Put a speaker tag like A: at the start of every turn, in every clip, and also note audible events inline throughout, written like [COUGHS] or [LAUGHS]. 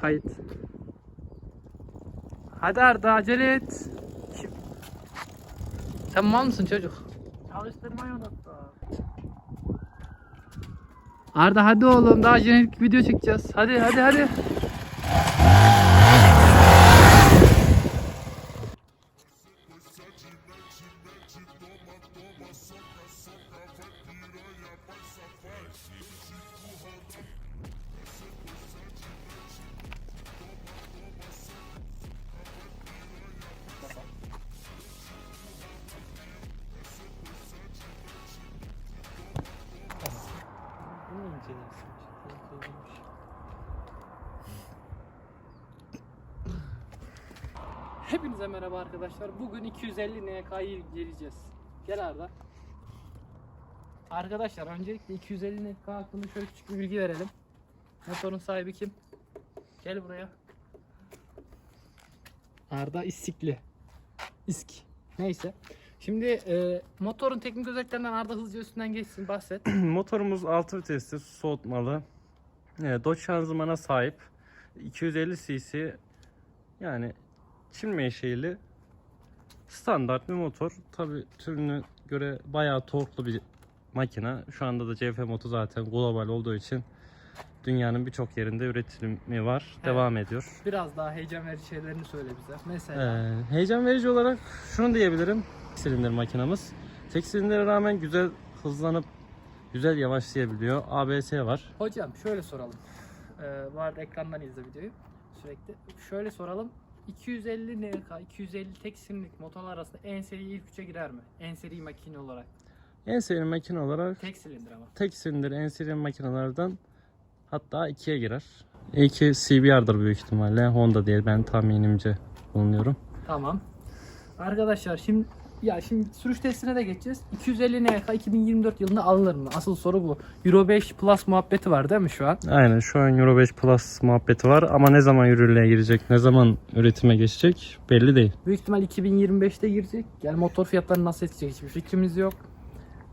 A: Kayıt. Hadi Arda acele et. Kim- Sen mal mısın çocuk?
B: Çalıştırmayı unuttu.
A: Arda hadi oğlum daha jenerik video çekeceğiz. Hadi hadi hadi. Hepinize merhaba arkadaşlar. Bugün 250 NK'yı geleceğiz. Gel Arda. Arkadaşlar öncelikle 250 NK hakkında şöyle küçük bir bilgi verelim. Motorun sahibi kim? Gel buraya. Arda İstikli. İsk. Neyse. Şimdi e, motorun teknik özelliklerinden Arda hızlıca üstünden geçsin bahset. [CLEARS THROAT]
C: Motorumuz 6 vitesli su soğutmalı. Evet, Dodge şanzımana sahip. 250 cc yani Çin menşeili standart bir motor. Tabi türüne göre bayağı torklu bir makina. Şu anda da CF motu zaten global olduğu için dünyanın birçok yerinde üretimi var. Devam ediyor.
A: Biraz daha heyecan verici şeylerini söyle bize. Mesela
C: Ee, heyecan verici olarak şunu diyebilirim. Tek silindir makinamız. Tek silindire rağmen güzel hızlanıp güzel yavaşlayabiliyor. ABS var.
A: Hocam şöyle soralım. Ee, var ekrandan izle videoyu sürekli. Şöyle soralım. 250 NK, 250 tek silindirlik motorlar arasında en seri ilk üçe girer mi? En seri makine olarak.
C: En seri makine olarak
A: Tek silindir ama.
C: tek silindir en seri makinelerden hatta ikiye girer. İlki CBR'dır büyük ihtimalle. Honda diye ben tahminimce bulunuyorum.
A: Tamam. Arkadaşlar şimdi ya şimdi sürüş testine de geçeceğiz. 250 NK 2024 yılında alınır mı? Asıl soru bu. Euro 5 Plus muhabbeti var değil mi şu an?
C: Aynen şu an Euro 5 Plus muhabbeti var ama ne zaman yürürlüğe girecek, ne zaman üretime geçecek belli değil.
A: Büyük ihtimal 2025'te girecek. Yani motor fiyatları nasıl etkileyecek hiçbir fikrimiz yok.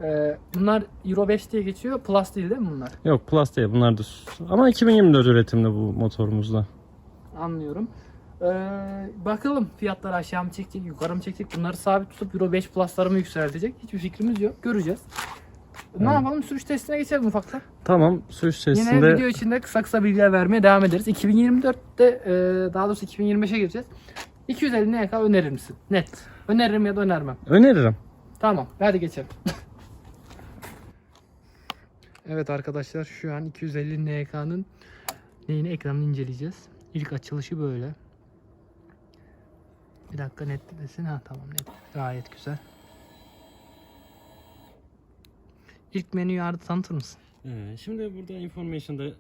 A: Ee, bunlar Euro 5 diye geçiyor. Plus değil değil mi bunlar?
C: Yok Plus değil bunlar da ama 2024 üretimde bu motorumuzda.
A: Anlıyorum. Ee, bakalım fiyatları aşağı mı çekecek, yukarı mı çekecek? Bunları sabit tutup Euro 5 Plus'ları mı yükseltecek? Hiçbir fikrimiz yok. Göreceğiz. Ne
C: Evet.
A: yapalım? Sürüş testine geçelim ufaktan.
C: Tamam sürüş
A: Yine
C: testinde
A: video içinde kısa kısa bilgiler vermeye devam ederiz. 2024'te e, daha doğrusu 2025'e gireceğiz. 250 NK önerir misin? Net. Öneririm ya da önermem.
C: öneririm.
A: Tamam. Hadi geçelim. [LAUGHS] evet arkadaşlar şu an 250 NK'nın neyini ekranını inceleyeceğiz. İlk açılışı böyle. Bir dakika netlesin. Ha tamam net. Gayet güzel. İlk menüyü ardı tanıtır mısın?
C: Ee, şimdi burada information'da e,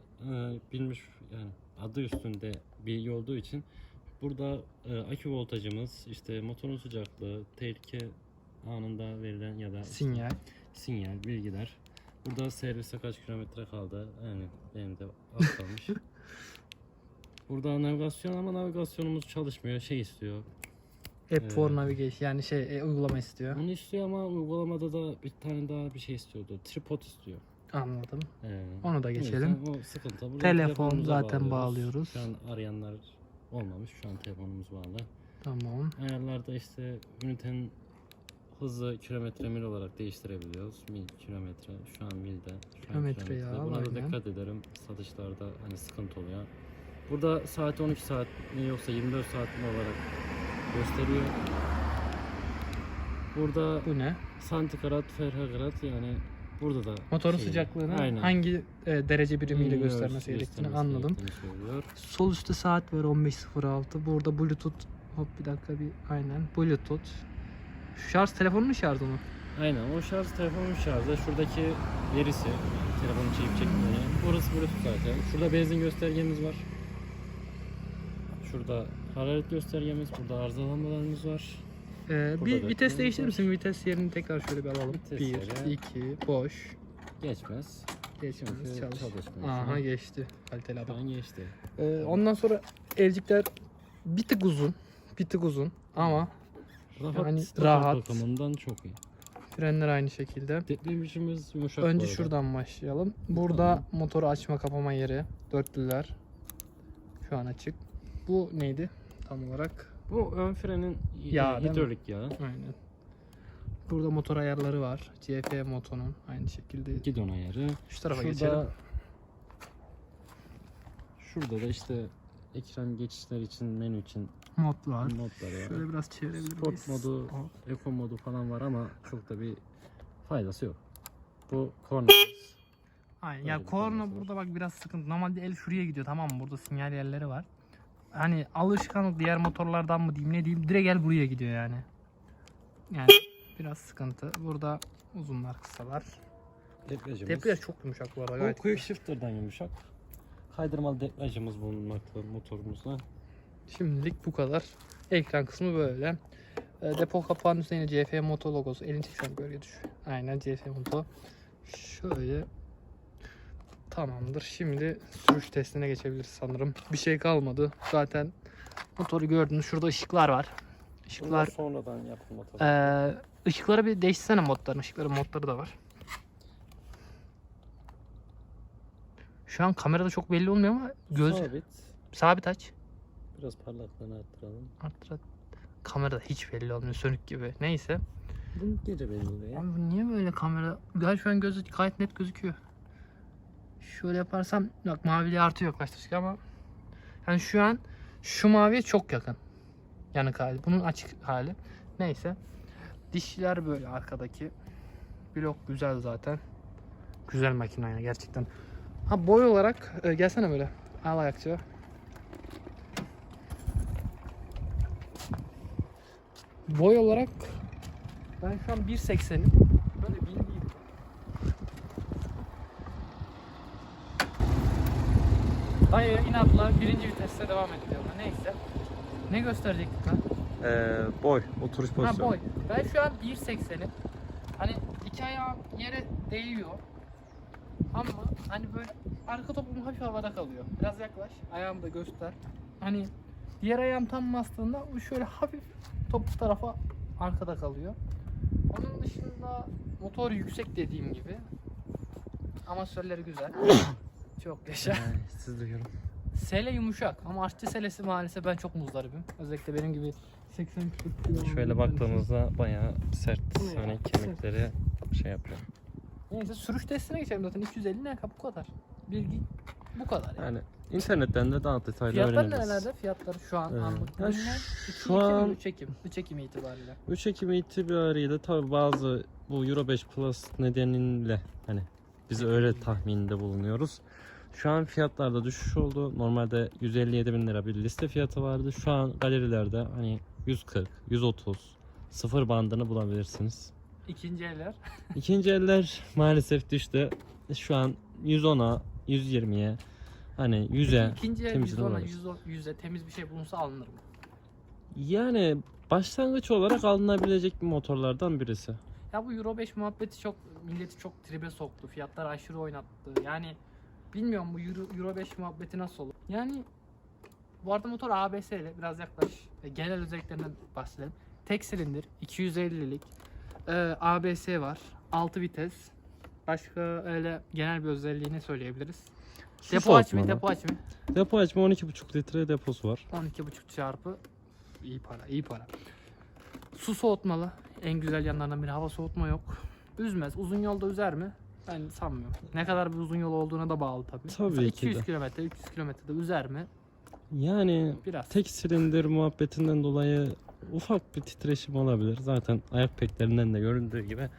C: bilmiş yani adı üstünde bilgi olduğu için burada e, akü voltajımız, işte motorun sıcaklığı, tehlike anında verilen ya da işte
A: Sinyal.
C: sinyal, bilgiler. Burada servise kaç kilometre kaldı? Yani benim de az kalmış. [LAUGHS] Burada navigasyon ama navigasyonumuz çalışmıyor. Şey istiyor.
A: App for
C: Ee,
A: Navigation yani şey e, uygulama istiyor.
C: Onu istiyor ama uygulamada da bir tane daha bir şey istiyordu. Tripod istiyor.
A: Anladım.
C: Ee,
A: Onu da
C: o
A: geçelim.
C: yüzden O sıkıntı. Burada
A: Telefon
C: telefonumuza
A: zaten bağlıyoruz.
C: Şu an arayanlar olmamış. Şu an telefonumuz bağlı.
A: Tamam.
C: Ayarlarda işte ünitenin hızı kilometre mil olarak değiştirebiliyoruz. Mil kilometre. Şu an milde. Şu an
A: Kilometre ya,
C: Buna da
A: aynen.
C: dikkat ederim. Satışlarda hani sıkıntı oluyor. Burada saat 12 saat mi yoksa 24 saat mi olarak gösteriyor. Burada
A: Bu ne?
C: santigrat, ferhagrat yani burada da
A: Motorun
C: şey-
A: sıcaklığını
C: Aynen.
A: hangi e, derece birimiyle
C: Hmm,
A: göstermesi gerektiğini
C: göstermesi
A: anladım.
C: gerektiğini söylüyor.
A: Sol üstte saat var 15.06. Burada Bluetooth. Hop bir dakika bir aynen. Bluetooth. Şu şarj telefonun şarjı mı?
C: Aynen o şarj telefonun şarjı. Şuradaki verisi telefonu çekip çekmeyi. Burası Bluetooth zaten. Şurada benzin göstergemiz var. Şurada hararet göstergemiz. Burada arızalanmalarımız var.
A: Ee,
C: Burada
A: bir
C: da
A: vites değiştirir misin? Vites yerini tekrar şöyle bir alalım.
C: Vites
A: 1,
C: yeri.
A: 2, boş.
C: Geçmez.
A: Geçmez,
C: Çünkü
A: çalış.
C: çalışmıyor.
A: Aha geçti. Kaliteli
C: Şu
A: adam.
C: an geçti.
A: Ee, ondan sonra elcikler bir tık uzun. Bir tık uzun ama
C: Rahat,
A: Yani
C: stop
A: rahat.
C: bakımından çok iyi.
A: frenler aynı şekilde.
C: Titremişimiz yumuşak bu
A: Önce
C: arada.
A: şuradan başlayalım. Burada motoru açma kapama yeri. Dörtlüler. Şu an açık. Bu neydi tam olarak?
C: Bu ön frenin
A: mi?
C: hidrolik yağı.
A: Aynen. Burada motor ayarları var. CF motorun aynı şekilde.
C: Gidon ayarı.
A: Şu tarafa
C: Şurada,
A: geçelim.
C: şurada da işte ekran geçişler için, menü için
A: Mod var.
C: modları var.
A: Şöyle biraz çevirebilir
C: Sport
A: miyiz?
C: modu,
A: Hop.
C: Eco modu falan var ama çok da bir faydası yok. Bu korna.
A: Aynen. Ya korna burada bak biraz sıkıntı. Normalde el şuraya gidiyor tamam mı? Burada sinyal yerleri var. Hani alışkanlık diğer motorlardan mı diyeyim ne diyeyim direkt el buraya gidiyor yani. Yani biraz sıkıntı. Burada uzunlar kısalar.
C: Debriyajımız.
A: Debriyaj çok yumuşak bu arada.
C: Bu quick shifter'dan yumuşak. Kaydırmalı debriyajımız bulunmakta motorumuzda.
A: Şimdilik bu kadar. Ekran kısmı böyle. E, depo kapağının üstüne yine CF Moto logosu. Elini çeksen gölge düş. Aynen CF Moto. Şöyle. Tamamdır. Şimdi sürüş testine geçebiliriz sanırım. Bir şey kalmadı. Zaten motoru gördünüz. Şurada ışıklar var.
C: Bunlar
A: Işıklar.
C: sonradan yapılma tabii.
A: Ee, ışıkları bir değişsene modların. Işıkların modları da var. Şu an kamerada çok belli olmuyor ama göz
C: Sabit.
A: sabit aç.
C: Biraz parlaklığını arttıralım.
A: Arttır. Kamerada hiç belli olmuyor sönük gibi. Neyse.
C: Bu gece belli oluyor.
A: Abi niye böyle kamera? Gel şu an gözü gayet net gözüküyor. Şöyle yaparsam bak maviliği artıyor yaklaştıkça ama yani şu an şu maviye çok yakın. Yanık hali. Bunun açık hali. Neyse. Dişler böyle arkadaki. Blok güzel zaten. Güzel makine yani gerçekten. Ha boy olarak e, gelsene böyle. Al ayakçı. Boy olarak ben şu an 1.80'im. Böyle bildiğim. Dayı inatla birinci viteste devam ediyor. Neyse. Ne gösterecektik lan?
C: Ee, boy, oturuş
A: Ha
C: pozisyonu.
A: boy. Ben şu an 1.80'im. Hani iki ayağım yere değiyor. Ama hani böyle arka topum hafif havada kalıyor. Biraz yaklaş. Ayağımı da göster. Hani diğer ayağım tam bastığında şöyle hafif top bu tarafa arkada kalıyor. Onun dışında motor yüksek dediğim gibi. Amatörleri güzel. [COUGHS] Çok yaşa.
C: Ee, siz duyuyorum.
A: Sele yumuşak ama artçı selesi maalesef ben çok muzdaribim. Özellikle benim gibi 80 kilo
C: Şöyle baktığımızda bayağı sert.
A: Ne ya?
C: Hani kemikleri şey yapıyor.
A: Neyse sürüş testine geçelim zaten 250 ne bu kadar. Bilgi bu kadar yani.
C: Yani internetten de daha detaylı
A: Fiyatlar
C: öğrenebiliriz.
A: nerelerde? Fiyatları şu an
C: Ee,
A: anlık.
C: ya
A: Ürünler
C: şu
A: 2 Ekim,
C: an-
A: 3 Ekim. 3 Ekim itibariyle.
C: 3 Ekim itibariyle tabi bazı bu Euro 5 Plus nedeniyle hani biz öyle tahminde bulunuyoruz. Şu an fiyatlarda düşüş oldu. Normalde 157 bin lira bir liste fiyatı vardı. Şu an galerilerde hani 140, 130, sıfır bandını bulabilirsiniz.
A: İkinci eller. [LAUGHS]
C: İkinci eller maalesef düştü. Şu an 110'a, 120'ye, hani 100'e
A: İkinci el
C: temizini
A: 110'a
C: bulabiliriz.
A: 110 100'e temiz bir şey bulunsa alınır mı?
C: Yani başlangıç olarak alınabilecek bir motorlardan birisi.
A: Ya bu Euro 5 muhabbeti çok milleti çok tribe soktu. Fiyatlar aşırı oynattı. Yani bilmiyorum bu Euro, Euro 5 muhabbeti nasıl olur. Yani bu arada motor ABS ile biraz yaklaş. E, genel özelliklerinden bahsedelim. Tek silindir 250'lik. E, ABS var. 6 vites. Başka öyle genel bir özelliğini söyleyebiliriz.
C: Su
A: Depo
C: soğutmalı.
A: depo açımı.
C: Depo açma 12,5 litre deposu var.
A: 12,5 çarpı iyi para, iyi para. Su soğutmalı. En güzel yanlarından biri hava soğutma yok. Üzmez. Uzun yolda üzer mi? Ben sanmıyorum. Ne kadar bir uzun yol olduğuna da bağlı tabii.
C: Tabii
A: Mesela
C: ki de.
A: 200 kilometre, 300 kilometrede üzer mi?
C: Yani
A: Biraz.
C: tek silindir muhabbetinden dolayı ufak bir titreşim olabilir. Zaten ayak peklerinden de göründüğü gibi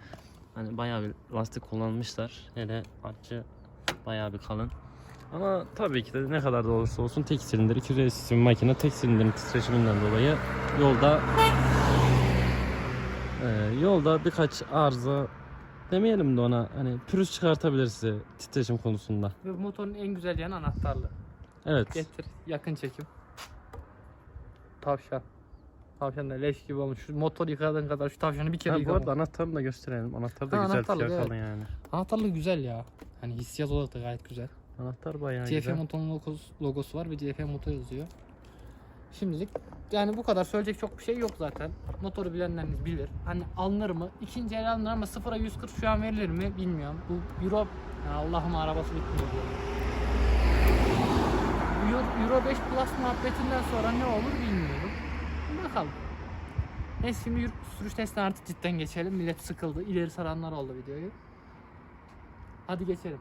C: hani bayağı bir lastik kullanmışlar. Hele artçı bayağı bir kalın. Ama tabii ki de ne kadar da olursa olsun tek silindir 250 cc makine tek silindirin titreşiminden dolayı yolda e, yolda birkaç arıza demeyelim de ona hani pürüz çıkartabilir size titreşim konusunda.
A: Ve motorun en güzel yanı anahtarlı.
C: Evet.
A: Getir. Yakın çekim. Tavşan. Tavşan da leş gibi olmuş. Şu motor yıkadığın kadar şu tavşanı bir kere
C: Ha, bu
A: yıkama.
C: arada anahtarını da gösterelim. Anahtar da
A: Ha,
C: güzel
A: anahtarlık,
C: fiyakalı yani.
A: Anahtarlığı güzel ya. Hani hissiyat olarak da gayet güzel.
C: Anahtar bayağı
A: CF
C: güzel.
A: Moto'nun logosu, logosu var ve CF Moto yazıyor. Şimdilik yani bu kadar söyleyecek çok bir şey yok zaten. Motoru bilenleriniz bilir. Hani alınır mı? İkinci el alınır ama 0'a 140 şu an verilir mi bilmiyorum. Bu Euro Allah'ım arabası bitmiyor. Bu Euro, Euro 5 Plus muhabbetinden sonra ne olur bilmiyorum. Bakalım. Neyse şimdi yurt sürüş testine artık cidden geçelim. Millet sıkıldı. İleri saranlar oldu videoyu. Hadi geçelim.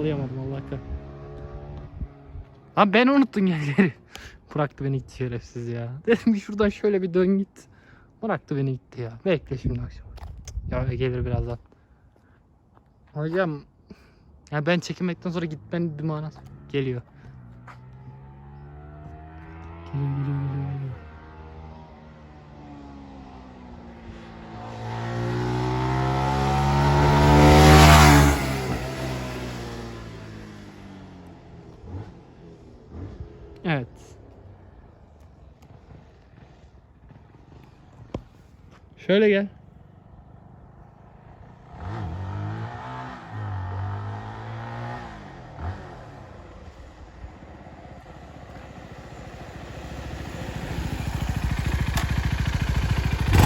A: Yakalayamadım Allah kahretsin. Lan ben unuttun yerleri. [LAUGHS] Bıraktı beni gitti şerefsiz ya. [LAUGHS] Dedim ki şuradan şöyle bir dön git. Bıraktı beni gitti ya. Bekle şimdi akşam. Ya gelir birazdan. Hocam ya ben çekilmekten sonra gitmenin bir manası geliyor. Geliyor geliyor geliyor. Evet. Şöyle gel.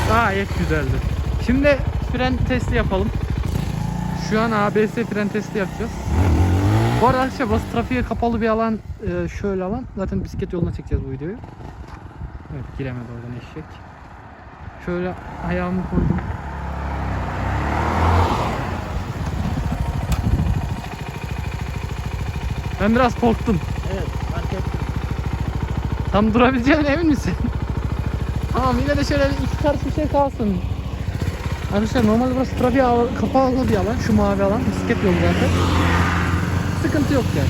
A: Gayet güzeldi. Şimdi fren testi yapalım. Şu an ABS fren testi yapacağız. Bu arada arkadaşlar burası trafiğe kapalı bir alan. Ee, şöyle alan. Zaten bisiklet yoluna çekeceğiz bu videoyu. Evet giremedi oradan eşek. Şöyle ayağımı koydum. Ben biraz korktum.
B: Evet fark ettim.
A: Tam durabileceğine emin misin? [LAUGHS] tamam yine de şöyle iki karış bir şey kalsın. Arkadaşlar normalde burası trafiğe al- kapalı bir alan. Şu mavi alan. Bisiklet yolu zaten. Sıkıntı yok yani.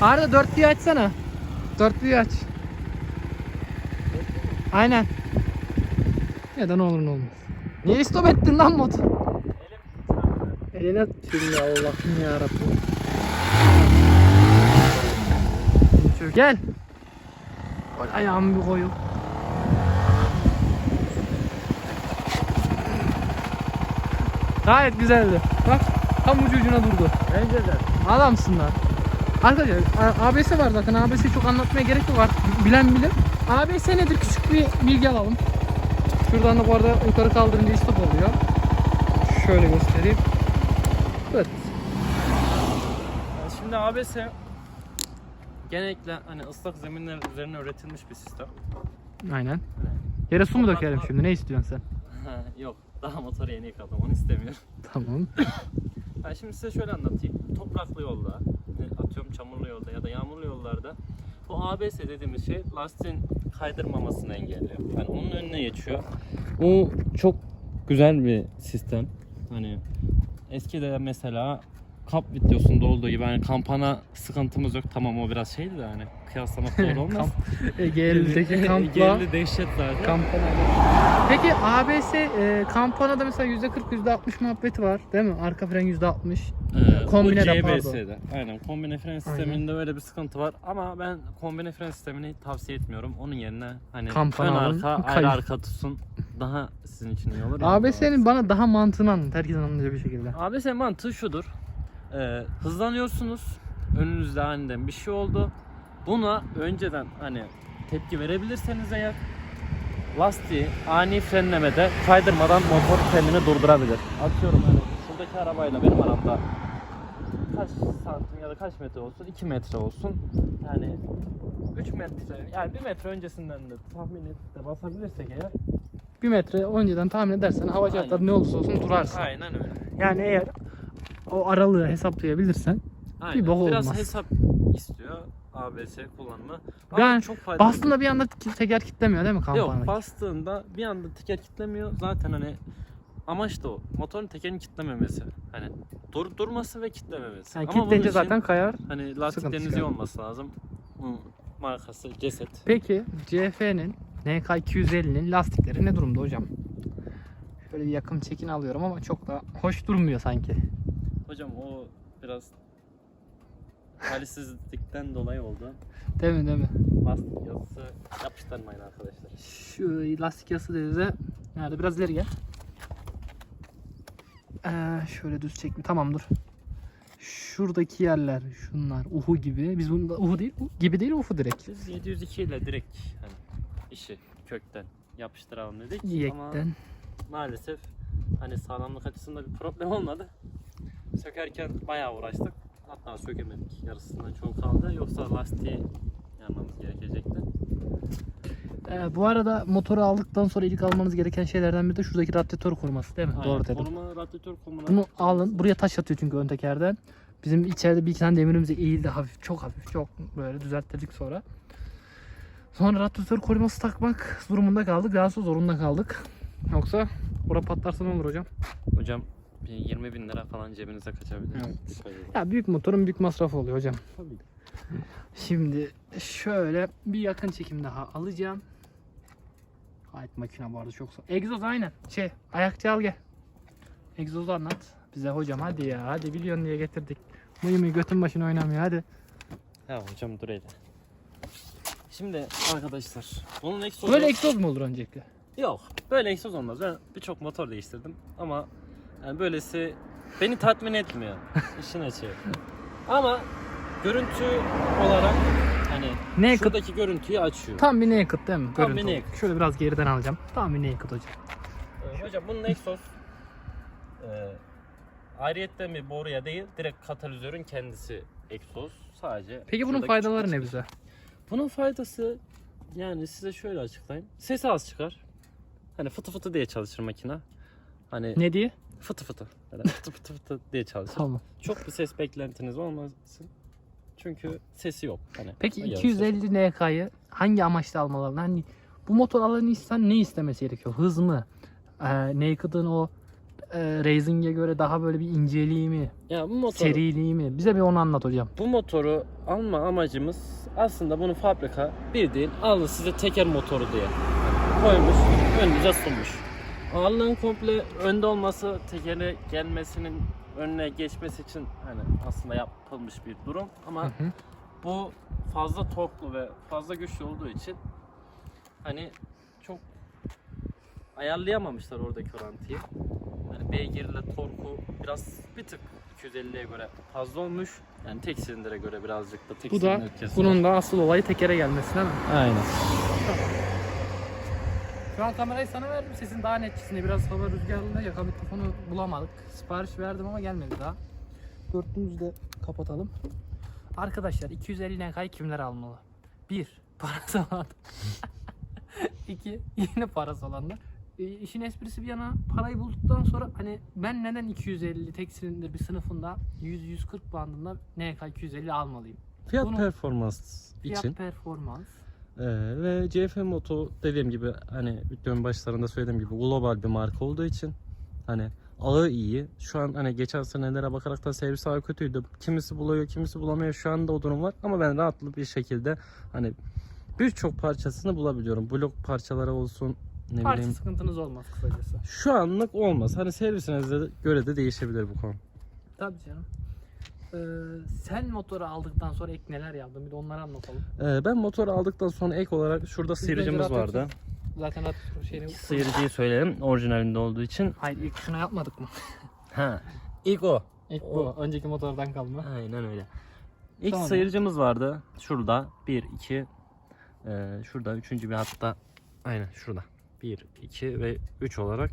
A: Arda dörtlüyü açsana. Dörtlüyü aç. Aynen. Ya da ne olur ne olmaz. Niye stop ettin lan motor? Eline şimdi Allah'ım yarabbim. Şöyle gel. Oy, Ayağımı bir koyup. Gayet güzeldi. Bak tam ucu ucuna durdu.
B: Bence de.
A: Adamsın lan. Arkadaşlar ABS var zaten. ABS'yi çok anlatmaya gerek yok artık. Bilen bilir. ABS nedir? Küçük bir bilgi alalım. Şuradan da bu arada yukarı kaldırınca stop oluyor. Şöyle göstereyim. Evet.
C: Şimdi ABS genellikle hani ıslak zeminler üzerine üretilmiş bir sistem.
A: Aynen. Yere su mu dökelim şimdi? Ne istiyorsun sen? [LAUGHS]
C: Yok daha motoru yeni yıkadım onu istemiyorum.
A: Tamam. [LAUGHS]
C: Ben şimdi size şöyle anlatayım. Topraklı yolda, e, atıyorum çamurlu yolda ya da yağmurlu yollarda bu ABS dediğimiz şey lastiğin kaydırmamasını engelliyor. Yani onun önüne geçiyor. Bu çok güzel bir sistem. Hani eskide mesela kap videosunda olduğu gibi hani kampana sıkıntımız yok. Tamam o biraz şeydi de hani kıyaslamak doğru [LAUGHS] olmaz.
A: Ege'lideki kampla
C: Geldi dehşet zaten.
A: kampana. Peki ABS e, kampanada mesela %40 %60 muhabbeti var değil mi? Arka fren %60.
C: Ee,
A: Kombine de
C: CBS'de. Aynen kombine fren sisteminde öyle bir sıkıntı var ama ben kombine fren sistemini tavsiye etmiyorum. Onun yerine hani
A: Kampana
C: ön
A: alın,
C: arka ayrı arka tutsun daha sizin için iyi olur.
A: ABS'nin bana daha mantığını anlat. Herkesin anlayacağı bir şekilde.
C: ABS mantığı şudur. Ee, hızlanıyorsunuz. Önünüzde aniden bir şey oldu. Buna önceden hani tepki verebilirseniz eğer lastiği ani frenlemede kaydırmadan motor kendini durdurabilir. Atıyorum hani şuradaki arabayla benim aramda kaç santim ya da kaç metre olsun? 2 metre olsun. Yani 3 metre yani 1 metre öncesinden de tahmin edip de basabilirsek eğer
A: Bir metre önceden tahmin edersen hava şartları ne olursa olsun durarsın.
C: aynen öyle.
A: Yani eğer o aralığı hesaplayabilirsen
C: Aynen.
A: bok
C: Biraz
A: olmaz.
C: hesap istiyor ABS kullanımı.
A: Ben
C: Ama çok faydalı.
A: bastığında bir anda teker kitlemiyor değil mi kampanadaki?
C: Yok bastığında bir anda teker kitlemiyor. Zaten hani amaç da o. Motorun tekerini kitlememesi. Hani dur durması ve kitlememesi.
A: yani
C: Ama için
A: zaten kayar.
C: hani lastikleriniz iyi olması lazım. Markası Ceset.
A: Peki CF'nin NK250'nin lastikleri ne durumda hocam? Şöyle bir yakın çekin alıyorum ama çok da hoş durmuyor sanki.
C: Hocam o biraz talihsizlikten dolayı oldu.
A: Değil mi değil mi?
C: lastik yazısı yapıştırmayın arkadaşlar.
A: Şu lastik yası dedi. Nerede? Biraz ileri gel. Ee, şöyle düz çekme. Tamam dur. Şuradaki yerler şunlar uhu gibi. Biz bunu da uhu değil, gibi değil uhu direkt.
C: Biz 702 ile direkt hani işi kökten yapıştıralım dedik ama
A: Yekten.
C: maalesef hani sağlamlık açısından bir problem olmadı. Sökerken bayağı uğraştık. Hatta sökemedik. Yarısından çok kaldı. Yoksa lastiği yanmamız gerekecekti.
A: Ee, bu arada motoru aldıktan sonra ilk almanız gereken şeylerden biri de şuradaki radyatör koruması değil mi?
C: Aynen,
A: Doğru dedim.
C: Koruma, radyatör koruma.
A: Bunu alın. Buraya taş atıyor çünkü ön tekerden. Bizim içeride bir iki tane demirimiz eğildi hafif. Çok hafif. Çok böyle düzelttirdik sonra. Sonra radyatör koruması takmak durumunda kaldık. Daha sonra zorunda kaldık. Yoksa bura patlarsa ne olur hocam?
C: Hocam 20 bin lira falan cebinize kaçabilir.
A: Evet. Ya büyük motorun büyük masrafı oluyor hocam.
C: Tabii.
A: Şimdi şöyle bir yakın çekim daha alacağım. Gayet makine arada çok sağ. Egzoz aynen. Şey ayakçı al gel. Egzozu anlat bize hocam hadi ya hadi biliyorsun diye getirdik. Mıy mıy götün başına oynamıyor hadi.
C: Ya hocam dur hele. Şimdi arkadaşlar bunun egzozu...
A: Böyle egzoz mu olur öncelikle?
C: Yok böyle egzoz olmaz. Ben birçok motor değiştirdim ama yani böylesi beni tatmin etmiyor. [LAUGHS] İşin açığı. Ama görüntü olarak hani
A: Naked.
C: şuradaki görüntüyü açıyor.
A: Tam bir naked değil mi?
C: Tam bir
A: Görüntü.
C: naked.
A: Şöyle biraz geriden alacağım. Tam bir naked hocam.
C: Ee, hocam bunun egzoz e, ayrıyetten bir boruya değil direkt katalizörün kendisi egzoz. Sadece
A: Peki bunun
C: şuradaki
A: faydaları ne bize?
C: Bunun faydası yani size şöyle açıklayayım. Sesi az çıkar. Hani fıtı fıtı diye çalışır makine. Hani
A: Ne diye?
C: Fıtı fıtı. Böyle [LAUGHS] fıtı fıtı fıtı diye çalışır.
A: Tamam.
C: Çok bir ses beklentiniz olmasın. Çünkü sesi yok. Hani
A: Peki
C: yarı ses.
A: 250 NK'yı hangi amaçla almalarını? Hani bu motor alan insan ne istemesi gerekiyor? Hız mı? Ee, Naked'ın o e, Racing'e göre daha böyle bir inceliği mi?
C: Ya bu motoru,
A: Seriliği mi? Bize bir onu anlat hocam.
C: bu motoru alma amacımız aslında bunu fabrika bildiğin aldı size teker motoru diye koymuş, önünüze sunmuş. Ağırlığın komple önde olması tekere gelmesinin önüne geçmesi için hani aslında yapılmış bir durum ama
A: Hı hı.
C: bu fazla torklu ve fazla güçlü olduğu için hani çok ayarlayamamışlar oradaki orantıyı. Hani beygirle torku biraz bir tık 250'ye göre fazla olmuş. Yani tek silindire göre birazcık da tek
A: Bu da
C: silindir var.
A: bunun da asıl olayı tekere gelmesi değil mi?
C: Aynen.
A: Şu an kamerayı sana verdim. Sesin daha net çıksın diye. Biraz hava rüzgarlı yaka mikrofonu bulamadık. Sipariş verdim ama gelmedi daha. Dörtlüğümüzü de kapatalım. Arkadaşlar 250 NK'yı kimler almalı? 1. Parası olan. [LAUGHS] 2. Yine parası olanlar. E, işin esprisi bir yana parayı bulduktan sonra hani ben neden 250 tek silindir bir sınıfında 100-140 bandında NK 250 almalıyım?
C: Fiyat
A: Bunu-
C: performans
A: Fiyat
C: için
A: performans.
C: Ee, ve CF Moto dediğim gibi hani videonun başlarında söylediğim gibi global bir marka olduğu için hani ağı iyi. Şu an hani geçen senelere bakarak da servis ağı kötüydü. Kimisi buluyor, kimisi bulamıyor. Şu anda o durum var ama ben rahatlı bir şekilde hani birçok parçasını bulabiliyorum. Blok parçaları olsun ne
A: Parça
C: bileyim.
A: sıkıntınız olmaz kısacası.
C: Şu anlık olmaz. Hani servisinize göre de değişebilir bu konu.
A: Tabii canım. Ee, sen motoru aldıktan sonra ek neler yaptın? Bir de onları anlatalım.
C: Ee, ben motoru aldıktan sonra ek olarak şurada sıyırıcımız vardı.
A: Zaten at şeyini...
C: Sıyırıcıyı söyleyelim orijinalinde olduğu için.
A: Hayır ilk şuna yapmadık mı? [LAUGHS]
C: Ha. İlk o.
A: İlk bu. Önceki motordan kalma.
C: Aynen öyle. İlk
A: Tamam.
C: sıyırıcımız vardı. Şurada 1 2 e, şurada üçüncü bir hatta aynen şurada. 1 2 ve 3 olarak.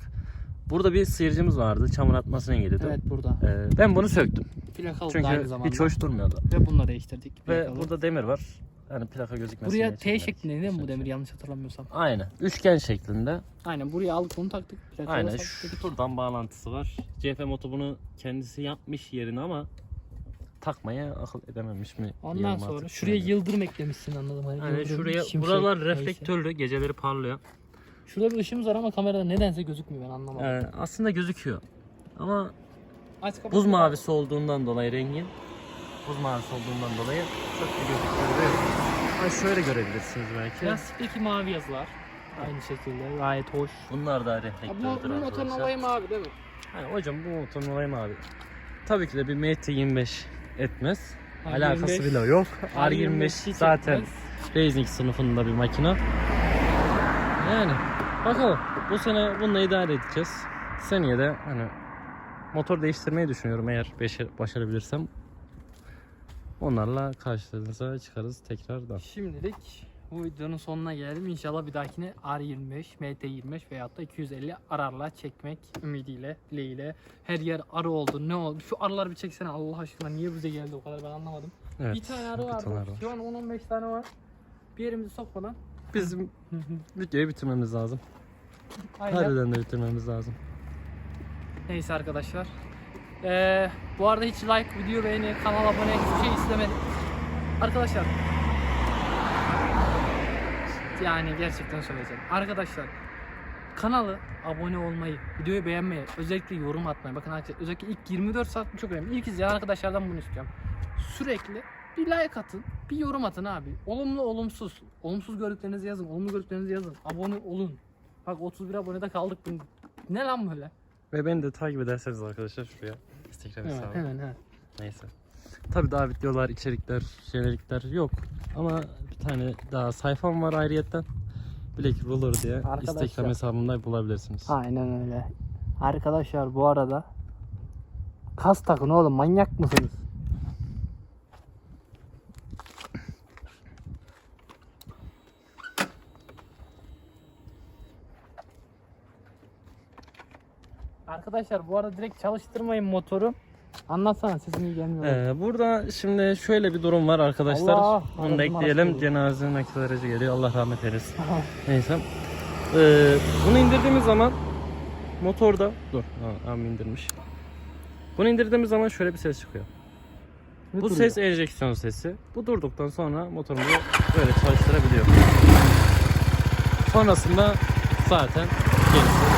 C: Burada bir sıyırıcımız vardı. Çamur atmasını engelliyordu.
A: Evet burada.
C: E, ben bunu söktüm.
A: Plakalı da
C: Çünkü
A: aynı zamanda.
C: hiç hoş durmuyordu.
A: Ve bununla değiştirdik.
C: Ve
A: plakalı.
C: burada demir var. Yani plaka gözükmesin
A: Buraya
C: diye
A: T şeklinde değil mi bu demir yanlış hatırlamıyorsam?
C: Aynen. Üçgen şeklinde.
A: Aynen buraya aldık bunu taktık. Plakalı
C: Aynen.
A: taktık.
C: Şuradan bağlantısı var. CF Moto bunu kendisi yapmış yerine ama takmaya akıl edememiş mi?
A: Ondan
C: diyelim
A: sonra
C: artık.
A: şuraya
C: Yani.
A: yıldırım eklemişsin anladım. Hani
C: Yani
A: yıldırım,
C: şuraya
A: şimşek,
C: buralar
A: neyse.
C: reflektörlü geceleri parlıyor.
A: Şurada bir ışığımız var ama kamerada nedense gözükmüyor ben anlamadım.
C: Ee, aslında gözüküyor. Ama. Buz mavisi olduğundan dolayı rengin buz mavisi olduğundan dolayı çok bir gözükmüyor. Ha şöyle görebilirsiniz belki.
A: Lastikteki mavi yazılar. Aynı şekilde gayet hoş.
C: Bunlar da
A: Ya
C: reflektördür
A: bu, bu motorun
C: arkadaşlar.
A: olayı mavi değil mi?
C: Yani hocam bu motorun olayı mavi. Tabii ki de bir MT25 etmez. Alakası
A: R25
C: bile yok.
A: R25
C: R25
A: hiç
C: zaten
A: etmez.
C: Racing sınıfında bir makina. Yani bakalım. Bu sene bununla idare edeceğiz. Seneye de hani motor değiştirmeyi düşünüyorum eğer başarabilirsem. Onlarla karşınıza çıkarız tekrardan.
A: Şimdilik bu videonun sonuna geldim. İnşallah bir dahakine R25, MT25 veyahut da 250 ararla çekmek ümidiyle, dileğiyle. Her yer arı oldu. Ne oldu? Şu arıları bir çeksene Allah aşkına. Niye bize geldi o kadar ben anlamadım.
C: Evet.
A: bir tane arı
C: bir
A: vardı.
C: tane arı var.
A: Şu an 10-15 tane var. Bir yerimizi sokmadan.
C: Bizim [LAUGHS] videoyu bitirmemiz lazım.
A: Aynen.
C: Harbiden de bitirmemiz lazım.
A: Neyse arkadaşlar. Ee, bu arada hiç like, video beğeni, kanal abone hiçbir şey istemedim. Arkadaşlar. Yani gerçekten söyleyeceğim. Arkadaşlar kanalı abone olmayı, videoyu beğenmeyi, özellikle yorum atmayı. Bakın arkadaşlar özellikle ilk 24 saat çok önemli. İlk izleyen arkadaşlardan bunu istiyorum. Sürekli bir like atın, bir yorum atın abi. Olumlu, olumsuz. Olumsuz gördüklerinizi yazın, olumlu gördüklerinizi yazın. Abone olun. Bak 31 abonede kaldık. Ne lan böyle?
C: Ve beni de takip ederseniz arkadaşlar şuraya Instagram
A: Hemen,
C: hesabı.
A: hemen, hemen.
C: Neyse. Tabii daha videolar, içerikler, jenerikler yok. Ama bir tane daha sayfam var ayrıyetten. Black Ruler diye
A: Arkadaşlar.
C: Instagram hesabımda bulabilirsiniz.
A: Aynen öyle. Arkadaşlar bu arada kas takın oğlum manyak mısınız? Arkadaşlar bu arada direkt çalıştırmayın motoru. Anlatsana sesim iyi gelmiyor.
C: Ee, burada şimdi şöyle bir durum var arkadaşlar.
A: Allah,
C: Onu da ekleyelim.
A: arası.
C: Cenaze nakil aracı geliyor. Allah rahmet eylesin. Neyse. Ee, bunu indirdiğimiz zaman motorda dur. Abi indirmiş. Bunu indirdiğimiz zaman şöyle bir ses çıkıyor. Bu ses enjeksiyon sesi. Bu durduktan sonra motorumuzu böyle çalıştırabiliyor. Sonrasında zaten gerisi